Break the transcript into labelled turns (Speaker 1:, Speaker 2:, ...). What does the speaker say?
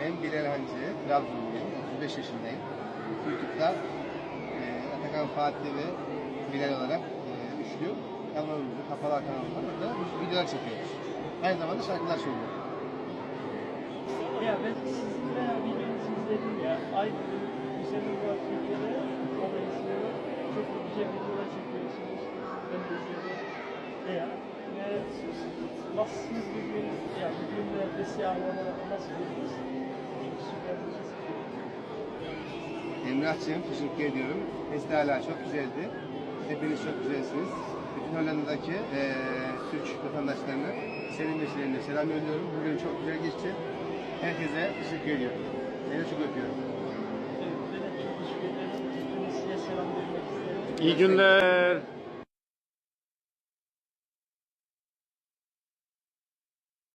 Speaker 1: Ben Bilal Hancı, Trabzonluyum, 35 yaşındayım. YouTube'da e, Atakan Fatih ve Bilal olarak e, üçlü kanalımızda, kapalı kanalımızda videolar çekiyoruz. Aynı zamanda şarkılar söylüyoruz.
Speaker 2: Ya ben sizinle videonuzu izledim ya. Aynı güzel olarak videoları dolayısıyla çok güzel videolar çekiyorsunuz. Ben de izledim. Ya ve nasılsınız bir gün, ya bir günlerde siyahlamada nasıl buldunuz? Süper bir şey.
Speaker 1: Emrah'cığım teşekkür ediyorum. Festivaller çok güzeldi. Hepiniz çok güzelsiniz. Bütün Hollanda'daki e, Türk vatandaşlarına, senin vesilenle selam gönderiyorum. Bugün çok güzel geçti. Herkese teşekkür ediyorum. Seni çok öpüyorum.
Speaker 2: Evet, ben de çok teşekkür ederim. Size selam vermek isterim.
Speaker 3: İyi günler.